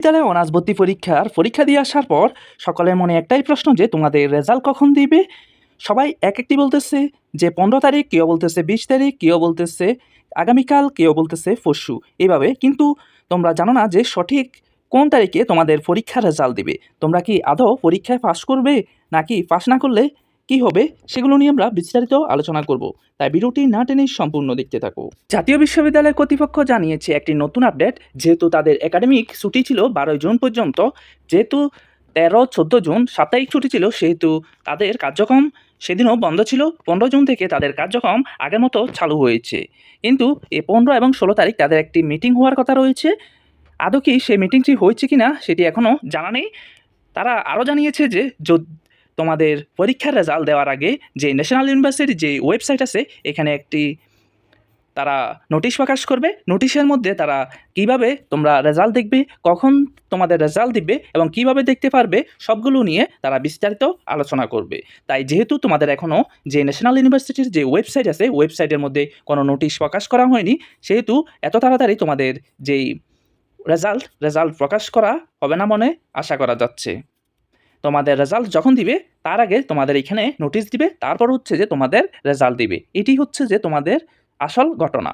বিদ্যালয়ে অনার্স ভর্তি পরীক্ষার পরীক্ষা দিয়ে আসার পর সকলের মনে একটাই প্রশ্ন যে, তোমাদের রেজাল্ট কখন দিবে? সবাই এক একটি বলতেছে যে, পনেরো তারিখ, কেউ বলতেছে বিশ তারিখ, কেউ বলতেছে আগামীকাল, কেউ বলতেছে পরশু। এইভাবে কিন্তু তোমরা জানো না যে, সঠিক কোন তারিখে তোমাদের পরীক্ষার রেজাল্ট দিবে। তোমরা কি আদৌ পরীক্ষায় পাশ করবে নাকি পাশ না করলে কি হবে সেগুলো নিয়ে আমরা বিস্তারিত আলোচনা করব। তাই ভিডিওটি না টেনে সম্পূর্ণ দেখতে থাকো জাতীয় বিশ্ববিদ্যালয় কর্তৃপক্ষ জানিয়েছে, একটি নতুন আপডেট, যেহেতু তাদের একাডেমিক ছুটি ছিল বারোই জুন পর্যন্ত, যেহেতু তেরো, চোদ্দ জুন সাপ্তাহিক ছুটি ছিল, সেহেতু তাদের কার্যক্রম সেদিনও বন্ধ ছিল। পনেরো জুন থেকে তাদের কার্যক্রম আগের মতো চালু হয়েছে। কিন্তু এ পনেরো এবং ষোলো তারিখ তাদের একটি মিটিং হওয়ার কথা রয়েছে। আদৌ কি সেই মিটিংটি হয়েছে কি না সেটি এখনও জানা নেই। তারা আরও জানিয়েছে যে তোমাদের পরীক্ষার রেজাল্ট দেওয়ার আগে যে ন্যাশনাল ইউনিভার্সিটির যে ওয়েবসাইট আছে, এখানে একটি তারা নোটিশ প্রকাশ করবে। নোটিশের মধ্যে তারা কীভাবে তোমরা রেজাল্ট দেখবে, কখন তোমাদের রেজাল্ট দিবে এবং কীভাবে দেখতে পারবে, সবগুলো নিয়ে তারা বিস্তারিত আলোচনা করবে। তাই যেহেতু তোমাদের এখনও যে ন্যাশনাল ইউনিভার্সিটির যে ওয়েবসাইট আছে ওয়েবসাইটের মধ্যে কোনো নোটিশ প্রকাশ করা হয়নি, সেহেতু এত তাড়াতাড়ি তোমাদের যেই রেজাল্ট রেজাল্ট প্রকাশ করা হবে না মনে আশা করা যাচ্ছে। তোমাদের রেজাল্ট যখন দিবে, তার আগে তোমাদের এখানে নোটিশ দিবে, তারপর হচ্ছে যে তোমাদের রেজাল্ট দিবে। এটি হচ্ছে যে তোমাদের আসল ঘটনা।